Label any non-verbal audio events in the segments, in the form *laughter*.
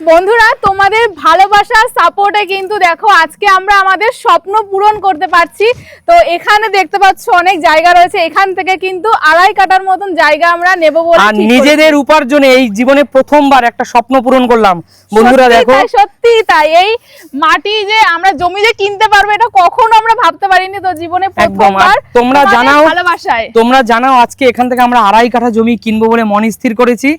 বন্ধুরা তোমাদের ভালোবাসার সাপোর্টে কিন্তু দেখো আজকে আমরা আমাদের স্বপ্ন পূরণ করতে পারছি। তো এখানে দেখতে পাচ্ছ অনেক জায়গা রয়েছে। এখান থেকে কিন্তু আড়াই কাটার মতন জায়গা আমরা নেব বলে আর নিজেদের উপার্জনে এই জীবনে প্রথমবার একটা স্বপ্ন পূরণ করলাম। বন্ধুরা দেখো। তাই, সত্যি তাই। এই মাটি যে আমরা জমি যে কিনতে পারব এটা কখনো আমরা ভাবতে পারিনি তো জীবনে প্রথমবার তোমরা জানাও ভালোবাসায়। তোমরা জানাও আজকে এখান থেকে আমরা আড়াই কাঠা জমি কিনবো বলে মন স্থির করেছি।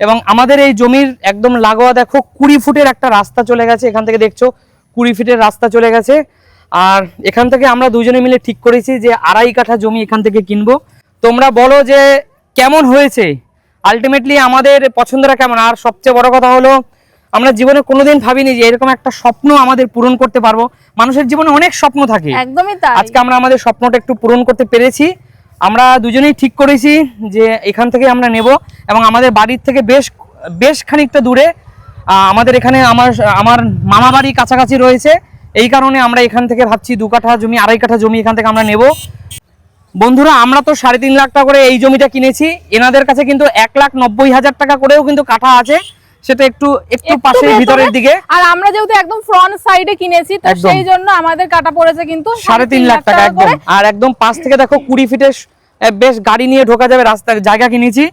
এবং আমাদের এই জমির একদম লাগোয়া দেখো কুড়ি ফুটের একটা রাস্তা চলে গেছে এখান থেকে দেখছ কুড়ি ফিটের রাস্তা চলে গেছে। আর এখান থেকে আমরা দুজনে মিলে ঠিক করেছি যে আড়াই কাঠা জমি এখান থেকে কিনবো। তোমরা বলো যে কেমন হয়েছে? আলটিমেটলি আমাদের পছন্দটা কেমন? আর সবচেয়ে বড় কথা হলো আমরা জীবনে কোনোদিন ভাবিনি যে এরকম একটা স্বপ্ন আমাদের পূরণ করতে পারব। মানুষের জীবনে অনেক স্বপ্ন থাকে। একদমই আজকে আমরা আমাদের স্বপ্নটা একটু পূরণ করতে পেরেছি। আমরা দুজনেই ঠিক করেছি যে এখান থেকে আমরা নেব এবং আমাদের বাড়ির থেকে বেশ বেশ খানিকটা দূরে আমাদের এখানে আমার আমার মামা বাড়ি কাছাকাছি রয়েছে। এই কারণে আমরা এখান থেকে ভাবছি দু কাঠা জমি, আড়াই কাঠা জমি এখান থেকে আমরা নেব। বন্ধুরা, আমরা তো সাড়ে তিন লাখ টাকা করে এই জমিটা কিনেছি। এনাদের কাছে কিন্তু এক লাখ নব্বই হাজার টাকা করেও কিন্তু কাঠা আছে। সেটা একটু একটু পাশের পাশে ভিতরের দিকে। আর আমরা যেহেতু একদম ফ্রন্ট সাইডে কিনেছি তো সেই জন্য আমাদের কাটা পড়েছে কিন্তু সাড়ে তিন লাখ টাকা একদম। আর একদম পাশ থেকে দেখো কুড়ি ফিটের বেশ গাড়ি নিয়ে ঢোকা যাবে রাস্তার জায়গা কিনেছি।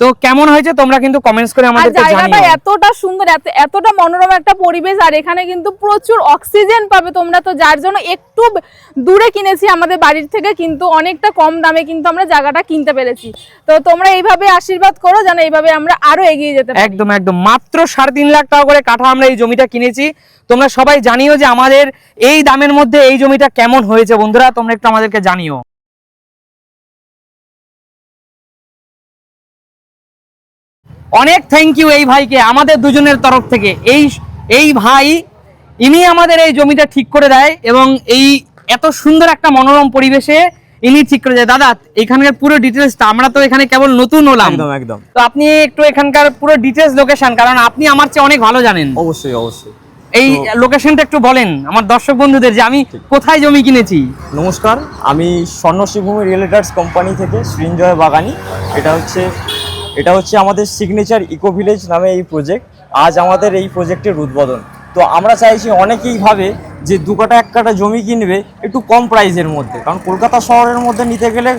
তো কেমন হয়েছে তোমরা কিন্তু কমেন্টস করে আর আমাদেরকে জায়গাটা এতটা সুন্দর এত- এতটা মনোরম একটা পরিবেশ আর এখানে কিন্তু প্রচুর অক্সিজেন পাবে তোমরা তো যার জন্য একটু দূরে কিনেছি আমাদের বাড়ির থেকে কিন্তু অনেকটা কম দামে কিন্তু আমরা জায়গাটা কিনতে পেরেছি। তো তোমরা এইভাবে আশীর্বাদ করো যেন এইভাবে আমরা আরও এগিয়ে যেতে পারি। একদম একদম। মাত্র সাড়ে তিন লাখ টাকা করে কাঠা আমরা এই জমিটা কিনেছি। তোমরা সবাই জানিও যে আমাদের এই দামের মধ্যে এই জমিটা কেমন হয়েছে বন্ধুরা। তোমরা একটু আমাদেরকে জানিও। অনেক থ্যাংক ইউ এই ভাইকে আমাদের দুজনের তরফ থেকে। এই এই ভাই ইনি আমাদের এই জমিটা ঠিক করে দেয় এবং এই এত সুন্দর একটা মনোরম পরিবেশে ইনি ঠিক করে দেয়। দাদা এখানকার পুরো ডিটেলসটা আমরা তো এখানে কেবল নতুন হলাম। একদম একদম। তো আপনি একটু এখানকার পুরো ডিটেলস লোকেশন কারণ আপনি আমার চেয়ে অনেক ভালো জানেন। অবশ্যই অবশ্যই। এই লোকেশনটা একটু বলেন আমার দর্শক বন্ধুদের যে আমি কোথায় জমি কিনেছি? নমস্কার আমি স্বর্ণ স্বর্ণশ্রীভূমি রিয়েলেটার্স কোম্পানি থেকে সৃঞ্জয় বাগানি। এটা হচ্ছে এটা হচ্ছে আমাদের সিগনেচার ইকো ভিলেজ নামে এই প্রজেক্ট আজ আমাদের এই প্রজেক্টের উদ্বোধন। তো আমরা চাইছি অনেকেই ভাবে যে দু কাটা এক কাটা জমি কিনবে একটু কম প্রাইসের মধ্যে। কারণ কলকাতা শহরের মধ্যে নিতে গেলে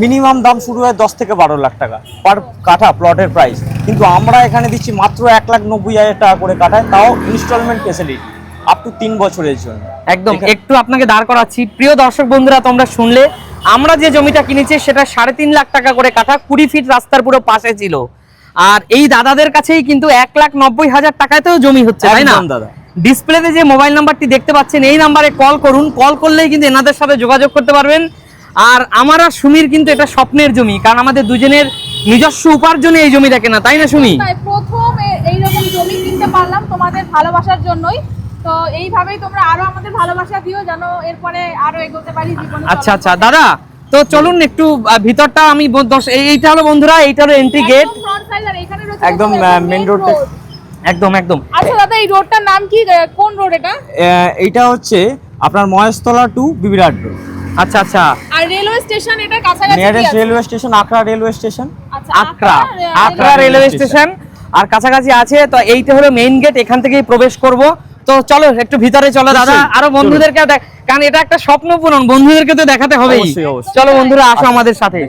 মিনিমাম দাম শুরু হয় দশ থেকে বারো লাখ টাকা পার কাঠা প্লটের প্রাইস কিন্তু আমরা এখানে দিচ্ছি মাত্র এক লাখ নব্বই হাজার টাকা করে কাঠায় তাও ইনস্টলমেন্ট ফেসিলিটি আপ টু তিন বছরের জন্য। একদম। একটু আপনাকে দাঁড় করাচ্ছি। প্রিয় দর্শক বন্ধুরা তোমরা শুনলে আমরা যে জমিটা কিনেছি সেটা সাড়ে তিন লাখ টাকা করে কাঠা কুড়ি ফিট রাস্তার পুরো পাশে ছিল। আর এই দাদাদের কাছেই কিন্তু এক লাখ নব্বই হাজার টাকাতেও জমি হচ্ছে তাই না? দাদা। ডিসপ্লেতে যে মোবাইল নাম্বারটি দেখতে পাচ্ছেন এই নাম্বারে কল করুন। কল করলেই কিন্তু এনাদের সাথে যোগাযোগ করতে পারবেন। আর আমার আর সুমির কিন্তু এটা স্বপ্নের জমি কারণ আমাদের দুজনের নিজস্ব উপার্জনে এই জমিটা কেনা তাই না সুমি? তাই প্রথম এইরকম জমি কিনতে পারলাম তোমাদের ভালোবাসার জন্যই। তো এইভাবেই তোমরা আরও আমাদের ভালোবাসা দিও যেন এরপরে আরও এগোতে পারি জীবনে আচ্ছা আচ্ছা দাদা তো চলুন একটু ভিতরটা আমি এইটা হলো বন্ধুরা এইটা হলো এন্ট্রি গেট একদম, টা- road। একদম একদম। আচ্ছা দাদা এই রোডটার নাম কি? কোন রোড এটা? এইটা হচ্ছে আপনার মহেশতলা টু বিবিরাট রোড আচ্ছা আচ্ছা। আর রেলওয়ে স্টেশন এটা কাছাকাছি নিয়ারেস্ট আছে? Railway station Akra railway station Akra Akra railway station আর কাছাকাছি আছে তো এইটা হলো মেইন গেট এখান থেকেই প্রবেশ করব। তো চলো একটু ভিতরে চলো দাদা। আরও বন্ধুদেরকে দেখ- কারণ এটা একটা স্বপ্ন পূরণ বন্ধুদেরকে তো দেখাতে হবেই। চলো বন্ধুরা আসো আমাদের সাথে।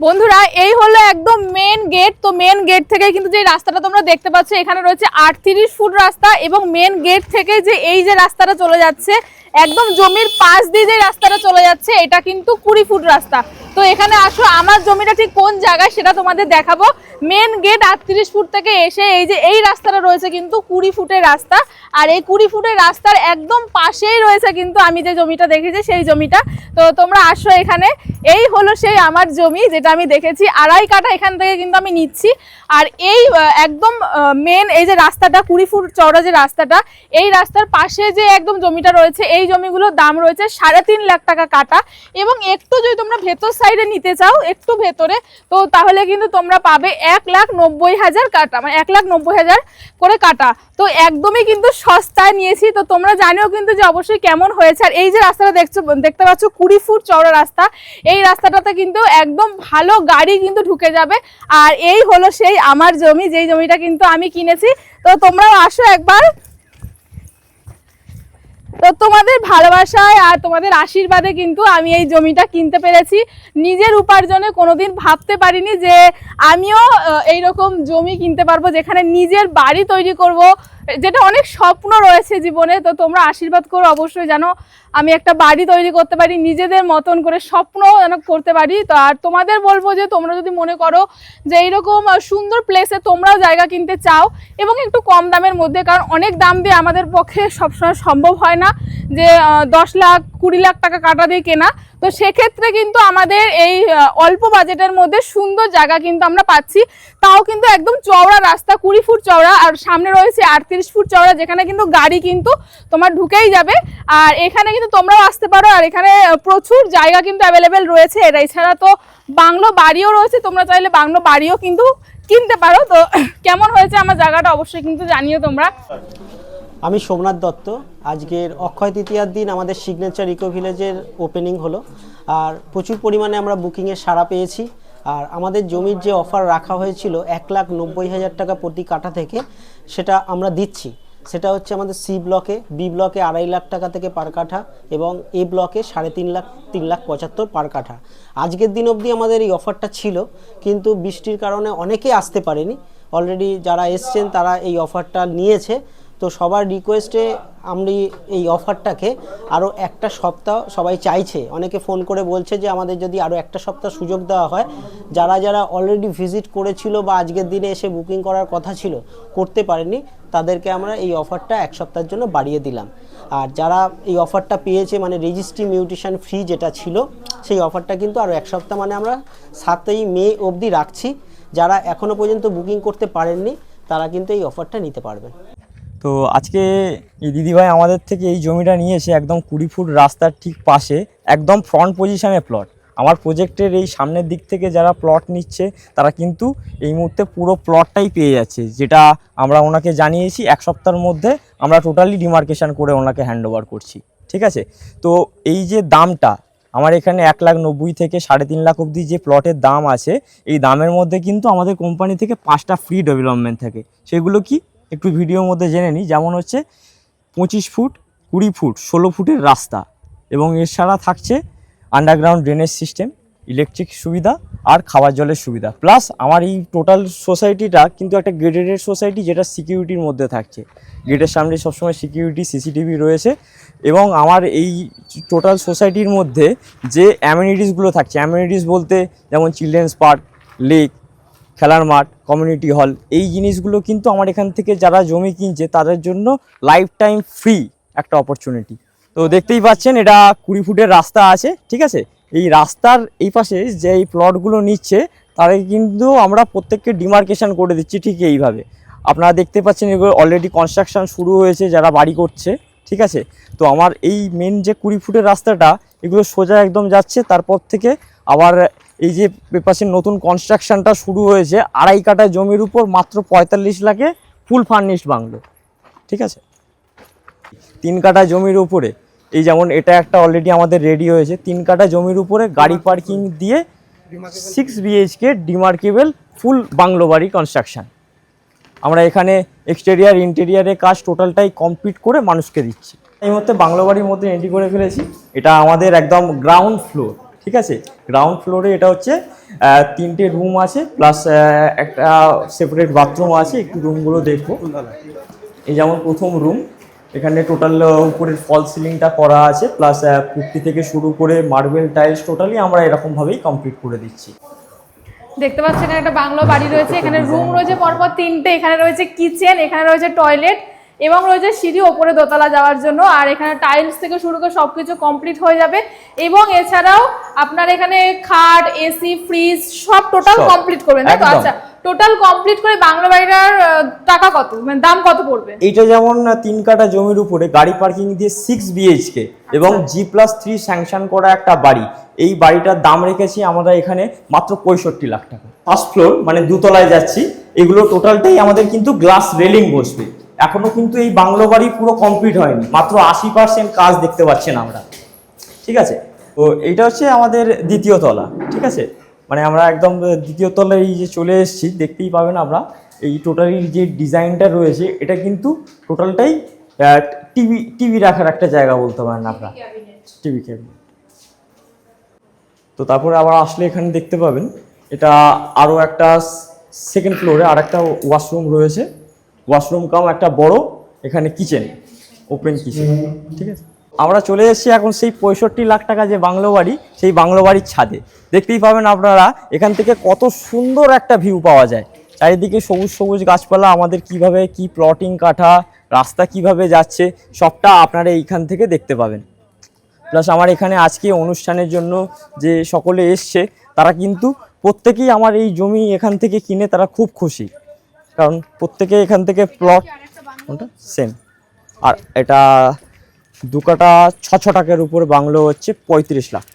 বন্ধুরা এই হলো একদম মেন গেট তো মেন গেট থেকে কিন্তু যে রাস্তাটা তোমরা দেখতে পাচ্ছ এখানে রয়েছে আটত্রিশ ফুট রাস্তা এবং মেন গেট থেকে যে এই যে রাস্তাটা চলে যাচ্ছে একদম জমির পাশ দিয়ে যে রাস্তাটা চলে যাচ্ছে এটা কিন্তু কুড়ি ফুট রাস্তা। তো এখানে আসো আমার জমিটা ঠিক কোন জায়গায় সেটা তোমাদের দেখাবো। মেন গেট আটত্রিশ ফুট থেকে এসে এই যে এই রাস্তাটা রয়েছে কিন্তু কুড়ি ফুটের রাস্তা। আর এই কুড়ি ফুটের রাস্তার একদম পাশেই রয়েছে কিন্তু আমি যে জমিটা দেখেছি সেই জমিটা। তো তোমরা আসো এখানে। এই হলো সেই আমার জমি যেটা আমি দেখেছি। আড়াই কাঠা এখান থেকে কিন্তু আমি নিচ্ছি। আর এই একদম মেন এই যে রাস্তাটা, কুড়ি ফুট চওড়া যে রাস্তাটা, এই রাস্তার পাশে যে একদম জমিটা রয়েছে, এই জমিগুলোর দাম রয়েছে সাড়ে তিন লাখ টাকা কাটা এবং একটু যদি তোমরা ভেতর সাইডে নিতে চাও, একটু ভেতরে, তো তাহলে কিন্তু তোমরা পাবে এক লাখ নব্বই হাজার কাটা মানে এক লাখ নব্বই হাজার করে কাটা। তো একদমই কিন্তু সস্তায় নিয়েছি। তো তোমরা জানিও কিন্তু যে অবশ্যই কেমন হয়েছে। আর এই যে রাস্তাটা দেখছ, দেখতে পাচ্ছ কুড়ি ফুট চওড়া রাস্তা। এই রাস্তাটাতে কিন্তু একদম ভালো গাড়ি কিন্তু ঢুকে যাবে। আর এই হলো সেই আমার জমি, যেই জমিটা কিন্তু আমি কিনেছি। তো তোমরাও আসো একবার। তো তোমাদের ভালোবাসায় আর তোমাদের আশীর্বাদে কিন্তু আমি এই জমিটা কিনতে পেরেছি। নিজের উপার্জনে কোনোদিন ভাবতে পারিনি যে আমিও এইরকম জমি কিনতে পারব যেখানে নিজের বাড়ি তৈরি করব। যেটা অনেক স্বপ্ন রয়েছে জীবনে, তো তোমরা আশীর্বাদ করো অবশ্যই জানো আমি একটা বাড়ি তৈরি করতে পারি, নিজেদের মতন করে স্বপ্ন যেন করতে পারি। তো আর তোমাদের বলব যে, তোমরা যদি মনে করো যে, এইরকম সুন্দর প্লেসে তোমরাও জায়গা কিনতে চাও এবং একটু কম দামের মধ্যে, কারণ অনেক দাম দিয়ে আমাদের পক্ষে সবসময় সম্ভব হয় না যে দশ লাখ, কুড়ি লাখ টাকা কাটা দিয়ে কেনা। তো সেক্ষেত্রে কিন্তু আমাদের এই অল্প বাজেটের মধ্যে সুন্দর জায়গা কিন্তু আমরা পাচ্ছি। তাও কিন্তু একদম চওড়া রাস্তা, কুড়ি ফুট চওড়া, আর সামনে রয়েছে আটত্রিশ ফুট চওড়া, যেখানে কিন্তু গাড়ি কিন্তু তোমার ঢুকেই যাবে। আর এখানে কিন্তু তোমরাও আসতে পারো, আর এখানে প্রচুর জায়গা কিন্তু অ্যাভেলেবেল রয়েছে। এর এছাড়া তো বাংলো বাড়িও রয়েছে, তোমরা চাইলে বাংলো বাড়িও কিন্তু কিনতে পারো। তো *coughs* কেমন হয়েছে আমার জায়গাটা অবশ্যই কিন্তু জানিও তোমরা। আমি সোমনাথ দত্ত। আজকের অক্ষয় তৃতীয়ার দিন আমাদের সিগনেচার ইকো ভিলেজের ওপেনিং হলো। আর প্রচুর পরিমাণে আমরা বুকিংয়ে সাড়া পেয়েছি। আর আমাদের জমির যে অফার রাখা হয়েছিল এক লাখ নব্বই হাজার টাকা প্রতি কাঠা থেকে, সেটা আমরা দিচ্ছি। সেটা হচ্ছে আমাদের সি ব্লকে বি ব্লকে আড়াই লাখ টাকা থেকে পার কাঠা এবং এ ব্লকে সাড়ে তিন লাখ তিন লাখ পঁচাত্তর পার কাঠা। আজকের দিন অবধি আমাদের এই অফারটা ছিল, কিন্তু বৃষ্টির কারণে অনেকে আসতে পারেনি। অলরেডি যারা এসছেন, তারা এই অফারটা নিয়েছে। তো সবার রিকোয়েস্টে আমি এই অফারটাকে আরও একটা সপ্তাহ সবাই চাইছে। অনেকে ফোন করে বলছে যে আমাদের যদি আরও একটা সপ্তাহ সুযোগ দেওয়া হয়, যারা যারা অলরেডি ভিজিট করেছিল বা আজকের দিনে এসে বুকিং করার কথা ছিল, করতে পারেনি, তাদেরকে আমরা এই অফারটা এক সপ্তাহের জন্য বাড়িয়ে দিলাম। আর যারা এই অফারটা পেয়েছে মানে রেজিস্ট্রি মিউটিশন ফ্রি যেটা ছিল, সেই অফারটা কিন্তু আরও এক সপ্তাহ মানে আমরা সাতই মে অবধি রাখছি। যারা এখনও পর্যন্ত বুকিং করতে পারেননি, তারা কিন্তু এই অফারটা নিতে পারবেন। তো আজকে এই দিদিভাই আমাদের থেকে এই জমিটা নিয়ে এসে একদম কুড়ি ফুট রাস্তার ঠিক পাশে একদম ফ্রন্ট পজিশনে প্লট আমার প্রজেক্টের এই সামনের দিক থেকে যারা প্লট নিচ্ছে, তারা কিন্তু এই মুহূর্তে পুরো প্লটটাই পেয়ে যাচ্ছে, যেটা আমরা ওনাকে জানিয়েছি, এক সপ্তাহের মধ্যে আমরা টোটালি ডিমার্কেশন করে ওনাকে হ্যান্ড করছি, ঠিক আছে? তো এই যে দামটা, আমার এখানে এক লাখ নব্বই থেকে সাড়ে তিন লাখ অবধি যে প্লটের দাম আছে, এই দামের মধ্যে কিন্তু আমাদের কোম্পানি থেকে পাঁচটা ফ্রি ডেভেলপমেন্ট থাকে। সেগুলো কি একটু ভিডিওর মধ্যে জেনে নিই। যেমন হচ্ছে পঁচিশ ফুট, কুড়ি ফুট, ষোলো ফুটের রাস্তা এবং এছাড়া থাকছে আন্ডারগ্রাউন্ড ড্রেনেজ সিস্টেম ইলেকট্রিক সুবিধা আর খাবার জলের সুবিধা। প্লাস আমার এই টোটাল সোসাইটিটা কিন্তু একটা গেটেড সোসাইটি যেটা সিকিউরিটির মধ্যে থাকছে। গেটের সামনে সবসময় সিকিউরিটি সিসিটিভি রয়েছে এবং আমার এই টোটাল সোসাইটির মধ্যে যে অ্যামিনিটিসগুলো থাকছে অ্যামিনিটিস বলতে যেমন চিলড্রেন্স পার্ক লেক খেলার মাঠ কমিউনিটি হল এই জিনিসগুলো কিন্তু আমার এখান থেকে যারা জমি কিনছে, তাদের জন্য লাইফ টাইম ফ্রি একটা অপরচুনিটি তো দেখতেই পাচ্ছেন, এটা কুড়ি ফুটের রাস্তা আছে, ঠিক আছে? এই রাস্তার এই পাশে যে এই প্লটগুলো নিচ্ছে, তাদের কিন্তু আমরা প্রত্যেককে ডিমার্কেশন করে দিচ্ছি ঠিক এইভাবে। আপনারা দেখতে পাচ্ছেন, এগুলো অলরেডি কনস্ট্রাকশন শুরু হয়েছে, যারা বাড়ি করছে, ঠিক আছে? তো আমার এই মেন যে কুড়ি ফুটের রাস্তাটা, এগুলো সোজা একদম যাচ্ছে, তারপর থেকে আবার এই যে পেপাসের নতুন কনস্ট্রাকশনটা শুরু হয়েছে, আড়াই কাটা জমির উপর মাত্র পঁয়তাল্লিশ লাখে ফুল ফার্নিশড বাংলো। ঠিক আছে? তিন কাটা জমির উপরে, এই যেমন এটা একটা অলরেডি আমাদের রেডি হয়েছে, তিন কাটা জমির উপরে গাড়ি পার্কিং দিয়ে সিক্স বিএইচকে ডিমার্কেবল ফুল বাংলো বাড়ি কনস্ট্রাকশন আমরা এখানে এক্সটেরিয়ার ইন্টেরিয়ারের কাজ টোটালটাই কমপ্লিট করে মানুষকে দিচ্ছি। এই মুহূর্তে বাংলো বাড়ির মধ্যে এন্ট্রি করে ফেলেছি। এটা আমাদের একদম গ্রাউন্ড ফ্লোর ঠিক আছে? গ্রাউন্ড ফ্লোরে এটা হচ্ছে তিনটে রুম আছে প্লাস একটা সেপারেট বাথরুম আছে একটু রুমগুলো দেখব। এই যেমন প্রথম রুম এখানে টোটাল উপরের ফল সিলিংটা করা আছে প্লাস পুট্টি থেকে শুরু করে মার্বেল টাইলস টোটালি আমরা এরকমভাবেই কমপ্লিট করে দিচ্ছি। দেখতে পাচ্ছেন একটা বাংলো বাড়ি রয়েছে এখানে রুম রয়েছে পরপর তিনটে এখানে রয়েছে কিচেন এখানে রয়েছে টয়লেট এবং রয়েছে সিঁড়ি ওপরে দোতলা যাওয়ার জন্য আর এখানে টাইলস থেকে শুরু করে সবকিছু কমপ্লিট হয়ে যাবে। এবং এছাড়াও আপনার এখানে খাট এসি ফ্রিজ সব টোটাল কমপ্লিট করবেন। তাই তো আচ্ছা টোটাল কমপ্লিট করে বাংলা বাড়িটার টাকা কত? মানে দাম কত পড়বে? এইটা যেমন তিন কাটা জমির উপরে গাড়ি পার্কিং দিয়ে সিক্স বিএইচকে এবং জি প্লাস থ্রি স্যাংশন করা একটা বাড়ি। এই বাড়িটার দাম রেখেছি আমরা এখানে মাত্র পঁয়ষট্টি লাখ টাকা। ফার্স্ট ফ্লোর মানে দুতলায় যাচ্ছি। এগুলো টোটালটাই আমাদের কিন্তু গ্লাস রেলিং বসবে। এখনও কিন্তু এই বাংলো বাড়ি পুরো কমপ্লিট হয়নি। মাত্র আশি পার্সেন্ট কাজ দেখতে পাচ্ছেন আমরা। ঠিক আছে? তো এইটা হচ্ছে আমাদের দ্বিতীয় তলা। ঠিক আছে? মানে আমরা একদম দ্বিতীয় তলায় এই যে চলে এসেছি দেখতেই পাবেন আমরা। এই টোটালি যে ডিজাইনটা রয়েছে এটা কিন্তু টোটালটাই টিভি টিভি রাখার একটা জায়গা বলতে পারেন আপনারা। টিভি ক্যাবিনেট তো তারপরে আবার আসলে এখানে দেখতে পাবেন এটা আরও একটা সেকেন্ড ফ্লোরে আর একটা ওয়াশরুম রয়েছে। ওয়াশরুম কাম একটা বড়, এখানে কিচেন ওপেন কিচেন ঠিক আছে? আমরা চলে এসেছি এখন সেই পঁয়ষট্টি লাখ টাকা যে বাংলো বাড়ি, সেই বাংলো বাড়ির ছাদে। দেখতেই পাবেন আপনারা, এখান থেকে কত সুন্দর একটা ভিউ পাওয়া যায়। চারিদিকে সবুজ সবুজ গাছপালা, আমাদের কীভাবে কি প্লটিং কাঠা রাস্তা কীভাবে যাচ্ছে, সবটা আপনারা এইখান থেকে দেখতে পাবেন। প্লাস আমার এখানে আজকে অনুষ্ঠানের জন্য যে সকলে এসছে, তারা কিন্তু প্রত্যেকেই আমার এই জমি এখান থেকে কিনে তারা খুব খুশি। কারণ প্রত্যেকে এখান থেকে প্লট কোনটা? সেম আর এটা দু কাটা ছ ছ টাকার উপর বাংলো হচ্ছে পঁয়ত্রিশ লাখ।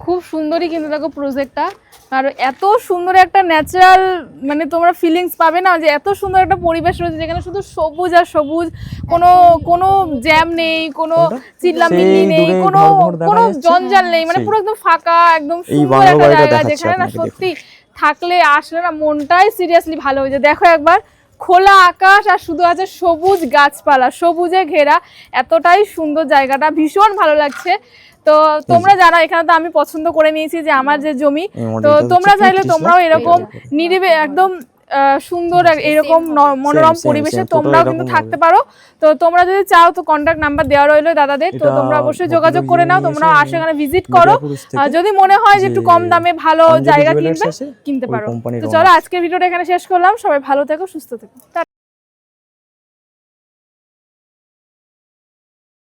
খুব সুন্দরই কিন্তু দেখো প্রজেক্টটা আর এত সুন্দর একটা ন্যাচারাল মানে তোমরা ফিলিংস পাবে না যে এত সুন্দর একটা পরিবেশ রয়েছে যেখানে শুধু সবুজ আর সবুজ কোনো কোনো জ্যাম নেই কোনো? চিল্লামিল্লি নেই কোনো কোনো জঞ্জাল নেই মানে পুরো একদম ফাঁকা একদম সুন্দর একটা জায়গা যেখানে না সত্যি থাকলে আসলে না মনটাই সিরিয়াসলি ভালো হয়ে যায়। দেখো একবার খোলা আকাশ আর শুধু আছে সবুজ গাছপালা সবুজে ঘেরা এতটাই সুন্দর জায়গাটা ভীষণ ভালো লাগছে। তো তোমরা যারা এখানে তো আমি পছন্দ করে নিয়েছি যে আমার যে জমি তো তোমরা চাইলে তোমরাও এরকম নিরিবে একদম সুন্দর এরকম মনোরম পরিবেশে তোমরাও কিন্তু থাকতে পারো। তো তোমরা যদি চাও তো কন্ট্যাক্ট নাম্বার দেওয়া রইল দাদাদের তো তোমরা অবশ্যই যোগাযোগ করে নাও। তোমরা এখানে ভিজিট করো। আর যদি মনে হয় যে একটু কম দামে ভালো জায়গা কিনবে কিনতে পারো। তো চলো আজকের ভিডিওটা এখানে শেষ করলাম। সবাই ভালো থেকো সুস্থ থেকো।